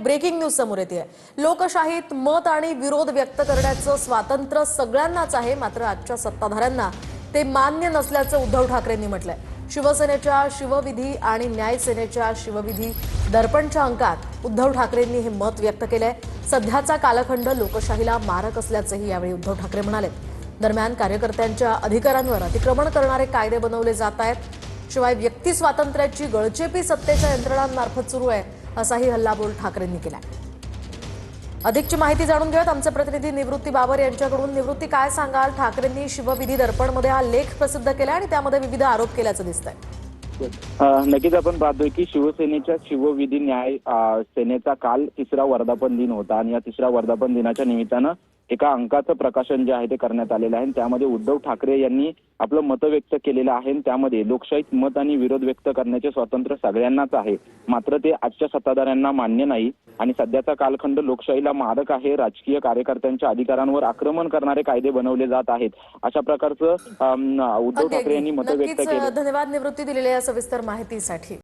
एक breaking news समोर येते. लोकशाहीत मत आणि विरोध व्यक्त करण्याचं स्वातंत्र्य सगळ्यांनाच आहे मात्र आजच्या सत्ताधाऱ्यांना ते मान्य नसल्याचं उद्धव ठाकरेंनी म्हटलंय. शिवसेनेच्या शिवविधी आणि न्यायसेनेच्या शिवविधी दर्पणच्या अंकात उद्धव ठाकरेंनी हे मत व्यक्त केलंय. सध्याचा कालखंड लोकशाहीला मारक असल्याचंही यावेळी उद्धव ठाकरे म्हणाले दरम्यान कार्यकर्त्यांच्या अधिकारांवर अतिक्रमण करणारे कायदे बनवले जात आहेत. शिवाय व्यक्ती स्वातंत्र्याची गळचेपी सत्तेच्या यंत्रणांमार्फत सुरू आहे. असाही हल्लाबोल ठाकरेंनी केलाय. अधिकची माहिती जाणून घेऊयात. आमचे प्रतिनिधी निवृत्ती बाबर यांच्याकडून. निवृत्ती काय सांगाल? ठाकरेंनी शिवविधी दर्पणमध्ये हा लेख प्रसिद्ध केला आणि त्यामध्ये विविध आरोप केल्याचं दिसतंय. नक्कीच आपण पाहतोय की शिवसेनेच्या शिवविधी न्याय सेनेचा काल तिसरा वर्धापन दिन होता आणि या तिसऱ्या वर्धापन दिनाच्या निमित्तानं एका अंकाचं प्रकाशन जे आहे ते करण्यात आलेलं आहे. आणि त्यामध्ये उद्धव ठाकरे यांनी आपलं मत व्यक्त केलेलं आहे आणि त्यामध्ये लोकशाहीत मत आणि विरोध व्यक्त करण्याचे स्वातंत्र्य सगळ्यांनाच आहे. मात्र ते आजच्या सत्ताधाऱ्यांना मान्य नाही आणि सध्याचा कालखंड लोकशाहीला मारक आहे. राजकीय कार्यकर्त्यांच्या अधिकारांवर आक्रमण करणारे कायदे बनवले जात आहेत. अशा प्रकारचं उद्धव ठाकरे यांनी. मत व्यक्त केले. धन्यवाद निवृत्ती दिलेल्या सविस्तर माहितीसाठी.